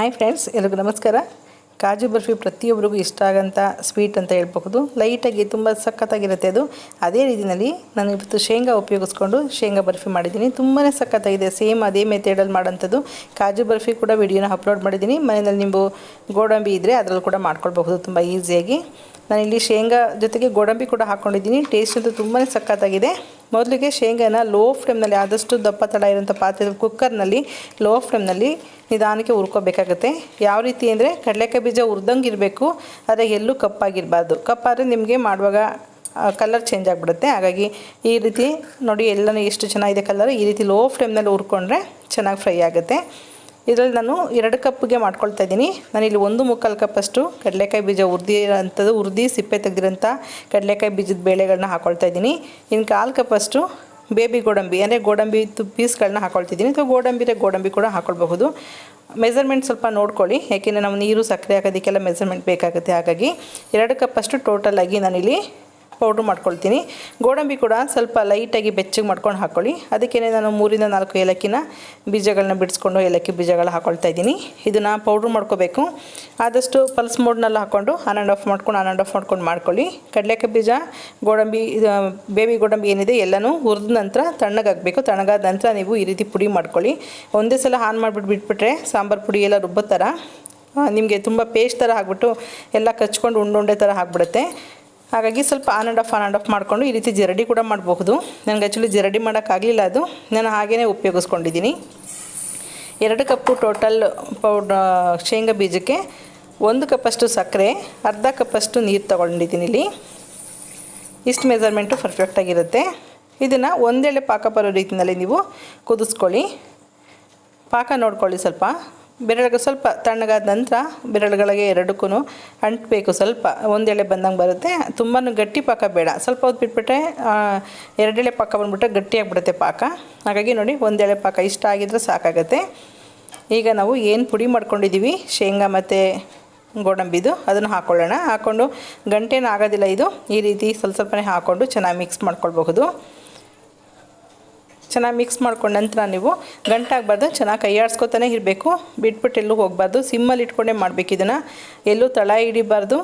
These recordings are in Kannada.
ಹಾಯ್ ಫ್ರೆಂಡ್ಸ್ ಎಲ್ರಿಗೂ ನಮಸ್ಕಾರ. ಕಾಜು ಬರ್ಫಿ ಪ್ರತಿಯೊಬ್ಬರಿಗೂ ಇಷ್ಟ ಆಗೋಂಥ ಸ್ವೀಟ್ ಅಂತ ಹೇಳ್ಬಹುದು. ಲೈಟಾಗಿ ತುಂಬ ಸಖತ್ತಾಗಿರುತ್ತೆ ಅದು. ಅದೇ ರೀತಿಯಲ್ಲಿ ನಾನು ಇವತ್ತು ಶೇಂಗಾ ಉಪಯೋಗಿಸ್ಕೊಂಡು ಶೇಂಗಾ ಬರ್ಫಿ ಮಾಡಿದ್ದೀನಿ. ತುಂಬಾ ಸಖತ್ತಾಗಿದೆ. ಸೇಮ್ ಅದೇ ಮೆಥೇಡಲ್ಲಿ ಮಾಡೋಂಥದ್ದು. ಕಾಜು ಬರ್ಫಿ ಕೂಡ ವಿಡಿಯೋನ ಅಪ್ಲೋಡ್ ಮಾಡಿದ್ದೀನಿ. ಮನೆಯಲ್ಲಿ ನಿಮ್ಮ ಗೋಡಂಬಿ ಇದ್ದರೆ ಅದರಲ್ಲಿ ಕೂಡ ಮಾಡ್ಕೊಳ್ಬಹುದು ತುಂಬ ಈಸಿಯಾಗಿ ನಾನಿಲ್ಲಿ ಶೇಂಗಾ ಜೊತೆಗೆ ಗೋಡಂಬಿ ಕೂಡ ಹಾಕ್ಕೊಂಡಿದ್ದೀನಿ ಟೇಸ್ಟ್ ಅಂತೂ ತುಂಬಾ ಸಖತ್ತಾಗಿದೆ. ಮೊದಲಿಗೆ ಶೇಂಗಾನ ಲೋ ಫ್ಲೇಮ್ನಲ್ಲಿ ಆದಷ್ಟು ದಪ್ಪ ತಡ ಇರುವಂಥ ಪಾತ್ರೆ ಕುಕ್ಕರ್ನಲ್ಲಿ ಲೋ ಫ್ಲೇಮ್ನಲ್ಲಿ ನಿಧಾನಕ್ಕೆ ಹುರ್ಕೋಬೇಕಾಗುತ್ತೆ. ಯಾವ ರೀತಿ ಅಂದರೆ ಕಡಲೆಕಾಯಿ ಬೀಜ ಹುರ್ದಂಗೆ ಇರಬೇಕು ಆದರೆ ಎಲ್ಲೂ ಕಪ್ಪಾಗಿರಬಾರ್ದು. ಕಪ್ಪಾದರೆ ನಿಮಗೆ ಮಾಡುವಾಗ ಕಲರ್ ಚೇಂಜ್ ಆಗಿಬಿಡುತ್ತೆ. ಹಾಗಾಗಿ ಈ ರೀತಿ ನೋಡಿ, ಎಲ್ಲನೂ ಎಷ್ಟು ಚೆನ್ನಾಗಿದೆ ಕಲರ್ ಈ ರೀತಿ ಲೋ ಫ್ಲೇಮ್ನಲ್ಲಿ ಹುರ್ಕೊಂಡ್ರೆ ಚೆನ್ನಾಗಿ ಫ್ರೈ ಆಗುತ್ತೆ. ಇದರಲ್ಲಿ ನಾನು ಎರಡು ಕಪ್ಗೆ ಮಾಡ್ಕೊಳ್ತಾ ಇದ್ದೀನಿ. ನಾನಿಲ್ಲಿ ಒಂದು ಮುಕ್ಕಾಲು ಕಪ್ಪಷ್ಟು ಕಡಲೆಕಾಯಿ ಬೀಜ ಉರ್ದಿ ಅಂಥದ್ದು ಉರ್ದಿ ಸಿಪ್ಪೆ ತೆಗೆದಿರೋಂಥ ಕಡಲೆಕಾಯಿ ಬೀಜದ ಬೇಳೆಗಳನ್ನ ಹಾಕ್ಕೊಳ್ತಾ ಇದ್ದೀನಿ. ಇನ್ನು ಕಾಲು ಕಪ್ಪಷ್ಟು ಬೇಬಿ ಗೋಡಂಬಿ, ಅಂದರೆ ಗೋಡಂಬಿ ಪೀಸ್ಗಳನ್ನ ಹಾಕ್ಕೊಳ್ತಿದ್ದೀನಿ ಅಥವಾ ಗೋಡಂಬಿರೆ ಗೋಡಂಬಿ ಕೂಡ ಹಾಕ್ಕೊಳ್ಬಹುದು ಮೆಸರ್ಮೆಂಟ್ ಸ್ವಲ್ಪ ನೋಡ್ಕೊಳ್ಳಿ, ಯಾಕೆಂದರೆ ನಾವು ನೀರು ಸಕ್ಕರೆ ಹಾಕೋದಕ್ಕೆಲ್ಲ ಮೆಸರ್ಮೆಂಟ್ ಬೇಕಾಗುತ್ತೆ. ಹಾಗಾಗಿ ಎರಡು ಕಪ್ಪಷ್ಟು ಟೋಟಲಾಗಿ ನಾನಿಲ್ಲಿ ಪೌಡ್ರ್ ಮಾಡ್ಕೊಳ್ತೀನಿ. ಗೋಡಂಬಿ ಕೂಡ ಸ್ವಲ್ಪ ಲೈಟಾಗಿ ಬೆಚ್ಚಗೆ ಮಾಡ್ಕೊಂಡು ಹಾಕ್ಕೊಳ್ಳಿ ಅದಕ್ಕೇ ನಾನು ಮೂರಿಂದ ನಾಲ್ಕು ಏಲಕ್ಕಿನ ಬೀಜಗಳನ್ನ ಬಿಡಿಸ್ಕೊಂಡು ಏಲಕ್ಕಿ ಬೀಜಗಳು ಹಾಕೊಳ್ತಾ ಇದ್ದೀನಿ. ಇದನ್ನು ಪೌಡ್ರ್ ಮಾಡ್ಕೋಬೇಕು. ಆದಷ್ಟು ಪಲ್ಸ್ ಮೋಡ್ನಲ್ಲಿ ಹಾಕ್ಕೊಂಡು ಆನ್ ಆ್ಯಂಡ್ ಆಫ್ ಮಾಡ್ಕೊಂಡು ಆನ್ ಆ್ಯಂಡ್ ಆಫ್ ಮಾಡ್ಕೊಂಡು ಮಾಡ್ಕೊಳ್ಳಿ. ಕಡಲೆಕಾಯಿ ಬೀಜ, ಗೋಡಂಬಿ ಬೇಬಿ ಗೋಡಂಬಿ ಏನಿದೆ ಎಲ್ಲನೂ ಹುರಿದ ನಂತರ ತಣ್ಣಗಾಗಬೇಕು ತಣ್ಣಗಾದ ನಂತರ ನೀವು ಈ ರೀತಿ ಪುಡಿ ಮಾಡ್ಕೊಳ್ಳಿ. ಒಂದೇ ಸಲ ಆನ್ ಮಾಡಿಬಿಟ್ಟು ಬಿಟ್ಬಿಟ್ರೆ ಸಾಂಬಾರು ಪುಡಿ ಎಲ್ಲ ರುಬ್ಬೋ ಥರ ನಿಮಗೆ ತುಂಬ ಪೇಸ್ಟ್ ಥರ ಆಗಿಬಿಟ್ಟು ಎಲ್ಲ ಕಚ್ಕೊಂಡು ಉಂಡುಂಡೆ ಥರ ಆಗಿಬಿಡುತ್ತೆ. ಹಾಗಾಗಿ ಸ್ವಲ್ಪ on and off on and off ಮಾಡಿಕೊಂಡು ಈ ರೀತಿ ಜರಡಿ ಕೂಡ ಮಾಡಬಹುದು. ನನಗೆ ಆ್ಯಕ್ಚುಲಿ ಜರಡಿ ಮಾಡೋಕ್ಕಾಗಲಿಲ್ಲ ಅದು. ನಾನು ಹಾಗೇ ಉಪಯೋಗಿಸ್ಕೊಂಡಿದ್ದೀನಿ. ಎರಡು ಕಪ್ಪು ಟೋಟಲ್ ಪೌಡ್ ಶೇಂಗಾ ಬೀಜಕ್ಕೆ ಒಂದು ಕಪ್ಪಷ್ಟು ಸಕ್ಕರೆ, ಅರ್ಧ ಕಪ್ಪಷ್ಟು ನೀರು ತೊಗೊಂಡಿದ್ದೀನಿ ಇಲ್ಲಿ. ಇಷ್ಟು ಮೆಜರ್ಮೆಂಟು ಪರ್ಫೆಕ್ಟಾಗಿರುತ್ತೆ ಇದನ್ನು ಒಂದೇಳೆ ಪಾಕ ಬರೋ ರೀತಿಯಲ್ಲಿ ನೀವು ಕುದಿಸ್ಕೊಳ್ಳಿ. ಪಾಕ ನೋಡ್ಕೊಳ್ಳಿ ಸ್ವಲ್ಪ. ಬೆರಳಿಗೆ ಸ್ವಲ್ಪ ತಣ್ಣಗಾದ ನಂತರ ಬೆರಳುಗಳಿಗೆ ಎರಡಕ್ಕೂ ಅಂಟಬೇಕು. ಸ್ವಲ್ಪ ಒಂದೆಳೆ ಬಂದಂಗೆ ಬರುತ್ತೆ. ತುಂಬ ಗಟ್ಟಿ ಪಾಕ ಬೇಡ. ಸ್ವಲ್ಪ ಹೊತ್ತು ಬಿಟ್ಬಿಟ್ರೆ ಎರಡೆಳೆ ಪಾಕ ಬಂದುಬಿಟ್ರೆ ಗಟ್ಟಿಯಾಗಿಬಿಡುತ್ತೆ ಪಾಕ. ಹಾಗಾಗಿ ನೋಡಿ ಒಂದೆಳೆ ಪಾಕ ಇಷ್ಟ ಆಗಿದ್ರೆ ಸಾಕಾಗುತ್ತೆ. ಈಗ ನಾವು ಏನು ಪುಡಿ ಮಾಡ್ಕೊಂಡಿದ್ದೀವಿ ಶೇಂಗಾ ಮತ್ತು ಗೋಡಂಬಿದು. ಅದನ್ನು ಹಾಕ್ಕೊಳ್ಳೋಣ ಹಾಕ್ಕೊಂಡು ಗಂಟೆನೂ ಆಗೋದಿಲ್ಲ ಇದು. ಈ ರೀತಿ ಸ್ವಲ್ಪ ಸ್ವಲ್ಪನೇ ಹಾಕ್ಕೊಂಡು ಚೆನ್ನಾಗಿ ಮಿಕ್ಸ್ ಮಾಡ್ಕೊಳ್ಬಹುದು. ಚೆನ್ನಾಗಿ ಮಿಕ್ಸ್ ಮಾಡ್ಕೊಂಡ ನಂತರ ನೀವು ಗಂಟಾಗಬಾರ್ದು ಚೆನ್ನಾಗಿ ಕೈಯಾಡಿಸ್ಕೊತಾನೆ ಇರಬೇಕು. ಬಿಟ್ಬಿಟ್ಟು ಎಲ್ಲೂ ಹೋಗಬಾರ್ದು. ಸಿಮ್ಮಲ್ಲಿ ಇಟ್ಕೊಂಡೇ ಮಾಡಬೇಕು ಇದನ್ನು. ಎಲ್ಲೂ ತಳ ಹಿಡಿಬಾರ್ದು.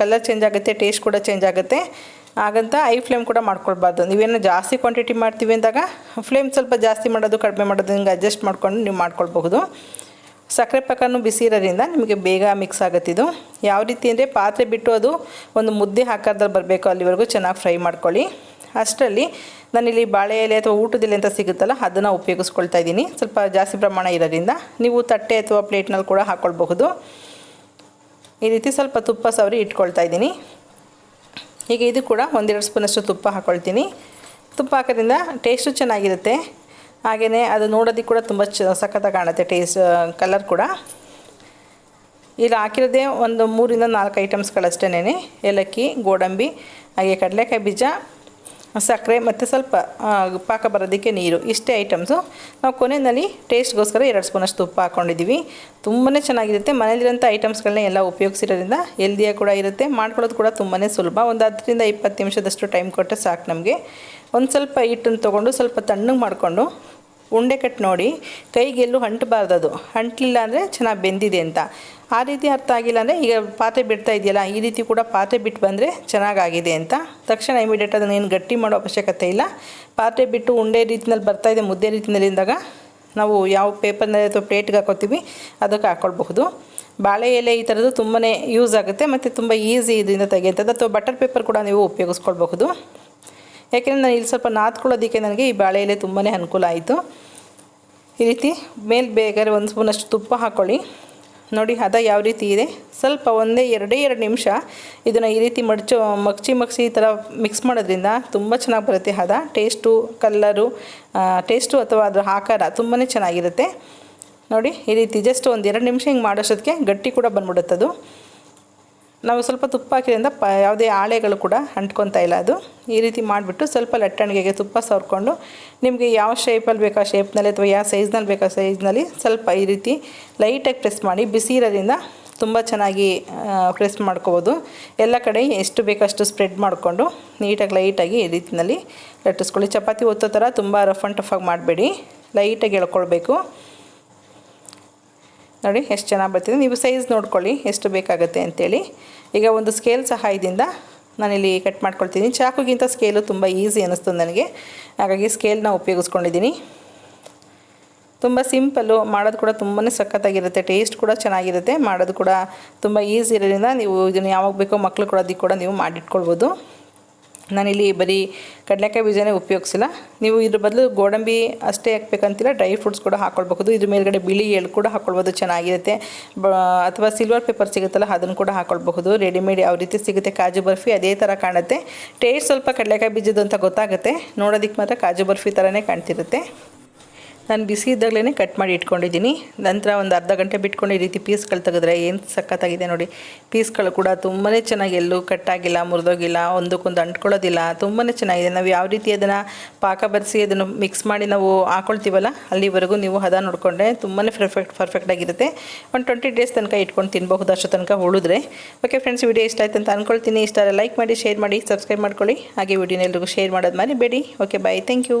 ಕಲರ್ ಚೇಂಜ್ ಆಗುತ್ತೆ ಟೇಸ್ಟ್ ಕೂಡ ಚೇಂಜ್ ಆಗುತ್ತೆ. ಹಾಗಂತ ಐ ಫ್ಲೇಮ್ ಕೂಡ ಮಾಡ್ಕೊಳ್ಬಾರ್ದು. ನೀವೇನು ಜಾಸ್ತಿ ಕ್ವಾಂಟಿಟಿ ಮಾಡ್ತೀವಿ ಅಂದಾಗ ಫ್ಲೇಮ್ ಸ್ವಲ್ಪ ಜಾಸ್ತಿ ಮಾಡೋದು, ಕಡಿಮೆ ಮಾಡೋದು, ಹಿಂಗೆ ಅಡ್ಜಸ್ಟ್ ಮಾಡ್ಕೊಂಡು ನೀವು ಮಾಡ್ಕೊಳ್ಬಹುದು. ಸಕ್ಕರೆ ಪಾಕನೂ ಬಿಸಿ ಇರೋದ್ರಿಂದ ನಿಮಗೆ ಬೇಗ ಮಿಕ್ಸ್ ಆಗುತ್ತಿದ್ದು ಯಾವ ರೀತಿ ಅಂದರೆ ಪಾತ್ರೆ ಬಿಟ್ಟು ಅದು ಒಂದು ಮುದ್ದೆ ಹಾಕೋದ್ರಲ್ಲಿ ಬರಬೇಕು. ಅಲ್ಲಿವರೆಗೂ ಚೆನ್ನಾಗಿ ಫ್ರೈ ಮಾಡ್ಕೊಳ್ಳಿ. ಅಷ್ಟರಲ್ಲಿ ನಾನಿಲ್ಲಿ ಬಾಳೆ ಎಲೆ ಅಥವಾ ಊಟದ ಎಲೆ ಅಂತ ಸಿಗುತ್ತಲ್ಲ ಅದನ್ನು ಉಪಯೋಗಿಸ್ಕೊಳ್ತಾ ಇದ್ದೀನಿ. ಸ್ವಲ್ಪ ಜಾಸ್ತಿ ಪ್ರಮಾಣ ಇರೋದ್ರಿಂದ ನೀವು ತಟ್ಟೆ ಅಥವಾ ಪ್ಲೇಟ್ನಲ್ಲಿ ಕೂಡ ಹಾಕ್ಕೊಳ್ಬಹುದು ಈ ರೀತಿ ಸ್ವಲ್ಪ ತುಪ್ಪ ಸವರಿ ಇಟ್ಕೊಳ್ತಾ ಇದ್ದೀನಿ. ಈಗ ಇದು ಕೂಡ ಒಂದೆರಡು ಸ್ಪೂನಷ್ಟು ತುಪ್ಪ ಹಾಕ್ಕೊಳ್ತೀನಿ ತುಪ್ಪ ಹಾಕೋದ್ರಿಂದ ಟೇಸ್ಟು ಚೆನ್ನಾಗಿರುತ್ತೆ. ಹಾಗೆಯೇ ಅದು ನೋಡೋದಕ್ಕೆ ಕೂಡ ತುಂಬ ಚ ಸಖತ್ತಾಗಿ ಕಾಣುತ್ತೆ ಟೇಸ್ಟ್, ಕಲರ್ ಕೂಡ. ಇಲ್ಲಿ ಹಾಕಿರೋದೇ ಒಂದು ಮೂರಿಂದ ನಾಲ್ಕು ಐಟಮ್ಸ್ಗಳಷ್ಟೇನೆ ಏಲಕ್ಕಿ ಗೋಡಂಬಿ, ಹಾಗೆ ಕಡಲೆಕಾಯಿ ಬೀಜ ಸಕ್ಕರೆ ಮತ್ತು ಸ್ವಲ್ಪ ಪಾಕ ಬರೋದಕ್ಕೆ ನೀರು, ಇಷ್ಟೇ ಐಟಮ್ಸು ನಾವು ಕೊನೆಯಲ್ಲಿ ಟೇಸ್ಟ್ಗೋಸ್ಕರ ಎರಡು ಸ್ಪೂನಷ್ಟು ತುಪ್ಪ ಹಾಕ್ಕೊಂಡಿದ್ದೀವಿ ತುಂಬಾ ಚೆನ್ನಾಗಿರುತ್ತೆ. ಮನೇಲಿರೋಂಥ ಐಟಮ್ಸ್ಗಳನ್ನ ಎಲ್ಲ ಉಪಯೋಗಿಸಿರೋದ್ರಿಂದ ಹೆಲ್ದಿಯಾಗಿ ಕೂಡ ಇರುತ್ತೆ. ಮಾಡ್ಕೊಳ್ಳೋದು ಕೂಡ ತುಂಬಾ ಸುಲಭ. ಒಂದು ಹತ್ತರಿಂದ ಇಪ್ಪತ್ತು ನಿಮಿಷದಷ್ಟು ಟೈಮ್ ಕೊಟ್ಟರೆ ಸಾಕು ನಮಗೆ. ಒಂದು ಸ್ವಲ್ಪ ಹಿಟ್ಟನ್ನು ತೊಗೊಂಡು, ಸ್ವಲ್ಪ ತಣ್ಣಗೆ ಮಾಡಿಕೊಂಡು, ಉಂಡೆ ಕಟ್ ನೋಡಿ. ಕೈಗೆಲ್ಲೂ ಅಂಟಬಾರ್ದು ಅದು. ಅಂಟಲಿಲ್ಲ ಅಂದರೆ ಚೆನ್ನಾಗಿ ಬೆಂದಿದೆ ಅಂತ. ಆ ರೀತಿ ಅರ್ಥ ಆಗಿಲ್ಲ ಅಂದರೆ ಈಗ ಪಾತ್ರೆ ಬಿಡ್ತಾ ಇದೆಯಲ್ಲ, ಈ ರೀತಿ ಕೂಡ ಪಾತ್ರೆ ಬಿಟ್ಟು ಬಂದರೆ ಚೆನ್ನಾಗಾಗಿದೆ ಅಂತ. ತಕ್ಷಣ ಇಮಿಡಿಯೇಟ್ ಅದನ್ನು ಏನು ಗಟ್ಟಿ ಮಾಡೋ ಅವಶ್ಯಕತೆ ಇಲ್ಲ. ಪಾತ್ರೆ ಬಿಟ್ಟು ಉಂಡೆ ರೀತಿಯಲ್ಲಿ ಬರ್ತಾಯಿದೆ ಮುದ್ದೆ ರೀತಿಯಲ್ಲಿ ಇದ್ದಾಗ ನಾವು ಯಾವ ಪೇಪರ್ನಲ್ಲಿ ಅಥವಾ ಪ್ಲೇಟ್ಗೆ ಹಾಕೋತೀವಿ, ಅದಕ್ಕೆ ಹಾಕ್ಕೊಳ್ಬಹುದು ಬಾಳೆ ಎಲೆ ಈ ಥರದ್ದು ತುಂಬಾ ಯೂಸ್ ಆಗುತ್ತೆ ಮತ್ತು ತುಂಬ ಈಸಿ ಇದರಿಂದ ತೆಗೆಯುವಂಥದ್ದು ಅಥವಾ ಬಟರ್ ಪೇಪರ್ ಕೂಡ ನೀವು ಉಪಯೋಗಿಸ್ಕೊಳ್ಬಹುದು. ಯಾಕೆಂದರೆ ನಾನು ಇಲ್ಲಿ ಸ್ವಲ್ಪ ನಾದ್ಕೊಳ್ಳೋದಕ್ಕೆ ನನಗೆ ಈ ಬಾಳೆ ಎಲೆ ತುಂಬಾ ಅನುಕೂಲ ಆಯಿತು. ಈ ರೀತಿ ಮೇಲೆ ಬೇಕಾದ್ರೆ ಒಂದು ಸ್ಪೂನಷ್ಟು ತುಪ್ಪ ಹಾಕ್ಕೊಳ್ಳಿ ನೋಡಿ ಹದ ಯಾವ ರೀತಿ ಇದೆ. ಸ್ವಲ್ಪ ಒಂದೇ ಎರಡೇ ಎರಡು ನಿಮಿಷ ಇದನ್ನು ಈ ರೀತಿ ಮಡ್ಚು, ಮಗ್ಚಿ ಮಗ್ಸಿ ಈ ಥರ ಮಿಕ್ಸ್ ಮಾಡೋದ್ರಿಂದ ತುಂಬ ಚೆನ್ನಾಗಿ ಬರುತ್ತೆ ಹದ. ಟೇಸ್ಟು ಕಲ್ಲರು ಟೇಸ್ಟು ಅಥವಾ ಅದರ ಆಕಾರ ತುಂಬಾ ಚೆನ್ನಾಗಿರುತ್ತೆ. ನೋಡಿ ಈ ರೀತಿ ಜಸ್ಟ್ ಒಂದು ಎರಡು ನಿಮಿಷ ಹಿಂಗೆ ಮಾಡೋಷ್ಟೊತ್ತಿಗೆ ಗಟ್ಟಿ ಕೂಡ ಬಂದ್ಬಿಡುತ್ತದು. ನಾವು ಸ್ವಲ್ಪ ತುಪ್ಪ ಹಾಕಿದ್ರಿಂದ ಪ, ಯಾವುದೇ ಆಳೆಗಳು ಕೂಡ ಅಂಟ್ಕೊತಾ ಇಲ್ಲ ಅದು. ಈ ರೀತಿ ಮಾಡಿಬಿಟ್ಟು ಸ್ವಲ್ಪ ಲಟ್ಟಣಿಗೆಗೆ ತುಪ್ಪ ಸವರ್ಕೊಂಡು ನಿಮಗೆ ಯಾವ ಶೇಪಲ್ಲಿ ಬೇಕು ಶೇಪ್ನಲ್ಲಿ ಅಥವಾ ಯಾವ ಸೈಜ್ನಲ್ಲಿ ಬೇಕು ಸೈಜ್ನಲ್ಲಿ ಸ್ವಲ್ಪ ಈ ರೀತಿ ಲೈಟಾಗಿ ಪ್ರೆಸ್ ಮಾಡಿ ಬಿಸಿ ಇರೋದ್ರಿಂದ ತುಂಬ ಚೆನ್ನಾಗಿ ಪ್ರೆಸ್ ಮಾಡ್ಕೋಬೋದು. ಎಲ್ಲ ಕಡೆ ಎಷ್ಟು ಬೇಕಷ್ಟು ಸ್ಪ್ರೆಡ್ ಮಾಡಿಕೊಂಡು ನೀಟಾಗಿ ಲೈಟಾಗಿ ಈ ರೀತಿಯಲ್ಲಿ ಲಟ್ಟಿಸ್ಕೊಳ್ಳಿ. ಚಪಾತಿ ಒತ್ತೋ ಥರ ತುಂಬ ರಫ್ ಆ್ಯಂಡ್ ಟಫಾಗಿ ಮಾಡಬೇಡಿ. ಲೈಟಾಗಿ ಎಳ್ಕೊಳ್ಬೇಕು. ನೋಡಿ ಎಷ್ಟು ಚೆನ್ನಾಗಿ ಬರ್ತಿದೆ. ನೀವು ಸೈಜ್ ನೋಡ್ಕೊಳ್ಳಿ, ಎಷ್ಟು ಬೇಕಾಗುತ್ತೆ ಅಂತೇಳಿ. ಈಗ ಒಂದು ಸ್ಕೇಲ್ ಸಹಾಯದಿಂದ ನಾನಿಲ್ಲಿ ಕಟ್ ಮಾಡ್ಕೊಳ್ತೀನಿ. ಚಾಕುಗಿಂತ ಸ್ಕೇಲು ತುಂಬ ಈಸಿ ಅನ್ನಿಸ್ತು ನನಗೆ. ಹಾಗಾಗಿ ಸ್ಕೇಲ್ನ ಉಪಯೋಗಿಸ್ಕೊಂಡಿದ್ದೀನಿ. ತುಂಬ ಸಿಂಪಲ್ಲು ಮಾಡೋದು ಕೂಡ ತುಂಬಾ ಸಖತ್ತಾಗಿರುತ್ತೆ. ಟೇಸ್ಟ್ ಕೂಡ ಚೆನ್ನಾಗಿರುತ್ತೆ. ಮಾಡೋದು ಕೂಡ ತುಂಬ ಈಸಿ ಇರೋದ್ರಿಂದ ನೀವು ಇದನ್ನು ಯಾವಾಗ ಬೇಕೋ ಮಕ್ಳು ಕೊಡೋದಕ್ಕೆ ಕೂಡ ನೀವು ಮಾಡಿಟ್ಕೊಳ್ಬೋದು. ನಾನಿಲ್ಲಿ ಬರೀ ಕಡಲೆಕಾಯಿ ಬೀಜನೇ ಉಪಯೋಗಿಸಿಲ್ಲ. ನೀವು ಇದ್ರ ಬದಲು ಗೋಡಂಬಿ ಅಷ್ಟೇ ಹಾಕ್ಬೇಕಂತಿಲ್ಲ, ಡ್ರೈ ಫ್ರೂಟ್ಸ್ ಕೂಡ ಹಾಕ್ಕೊಳ್ಬಹುದು ಇದ್ರ ಮೇಲ್ಗಡೆ ಬಿಳಿ ಎಳ್ಳು ಕೂಡ ಹಾಕ್ಕೊಳ್ಬೋದು ಚೆನ್ನಾಗಿರುತ್ತೆ. ಬ, ಅಥವಾ ಸಿಲ್ವರ್ ಪೇಪರ್ ಸಿಗುತ್ತಲ್ಲ, ಅದನ್ನು ಕೂಡ ಹಾಕ್ಕೊಳ್ಬಹುದು ರೆಡಿಮೇಡ್ ಯಾವ ರೀತಿ ಸಿಗುತ್ತೆ, ಕಾಜು ಬರ್ಫಿ ಅದೇ ಥರ ಕಾಣುತ್ತೆ. ಟೇಸ್ಟ್ ಸ್ವಲ್ಪ ಕಡಲೆಕಾಯಿ ಬೀಜದ್ದು ಅಂತ ಗೊತ್ತಾಗುತ್ತೆ. ನೋಡೋದಕ್ಕೆ ಮಾತ್ರ ಕಾಜು ಬರ್ಫಿ ಥರನೇ ಕಾಣ್ತಿರುತ್ತೆ. ನಾನು ಬಿಸಿ ಇದ್ದಾಗಲೇ ಕಟ್ ಮಾಡಿ ಇಟ್ಕೊಂಡಿದ್ದೀನಿ. ನಂತರ ಒಂದು ಅರ್ಧ ಗಂಟೆ ಬಿಟ್ಕೊಂಡು ಈ ರೀತಿ ಪೀಸ್ಗಳು ತೆಗೆದ್ರೆ ಏನು ಸಖತ್ತಾಗಿದೆ ನೋಡಿ. ಪೀಸ್ಗಳು ಕೂಡ ತುಂಬಾ ಚೆನ್ನಾಗಿ ಎಲ್ಲೂ ಕಟ್ಟಾಗಿಲ್ಲ ಮುರಿದೋಗಿಲ್ಲ, ಒಂದಕ್ಕೊಂದು ಅಂಟ್ಕೊಳ್ಳೋದಿಲ್ಲ. ತುಂಬಾ ಚೆನ್ನಾಗಿದೆ. ನಾವು ಯಾವ ರೀತಿ ಅದನ್ನು ಪಾಕ ಬರೆಸಿ ಅದನ್ನು ಮಿಕ್ಸ್ ಮಾಡಿ ನಾವು ಹಾಕೊಳ್ತೀವಲ್ಲ, ಅಲ್ಲಿವರೆಗೂ ನೀವು ಹದ ನೋಡಿಕೊಂಡ್ರೆ ತುಂಬಾ ಪರ್ಫೆಕ್ಟ್ ಆಗಿರುತ್ತೆ. ಒಂದು ಟ್ವೆಂಟಿ ಡೇಸ್ ತನಕ ಇಟ್ಕೊಂಡು ತಿನ್ಬಹುದು ಅಷ್ಟು ತನಕ ಉಳಿದ್ರೆ. ಓಕೆ ಫ್ರೆಂಡ್ಸ್ ವಿಡಿಯೋ ಇಷ್ಟ ಆಯ್ತು ಅಂತ ಅಂದ್ಕೊಳ್ತೀನಿ ಇಷ್ಟ ಲೈಕ್ ಮಾಡಿ ಶೇರ್ ಮಾಡಿ ಸಬ್ಸ್ಕ್ರೈಬ್ ಮಾಡ್ಕೊಳ್ಳಿ. ಹಾಗೆ ವಿಡಿಯೋನ ಎಲ್ರಿಗೂ ಶೇರ್ ಮಾಡೋದು ಮಾಡಿ ಬೇಡಿ ಓಕೆ ಬಾಯ್ ಥ್ಯಾಂಕ್ ಯು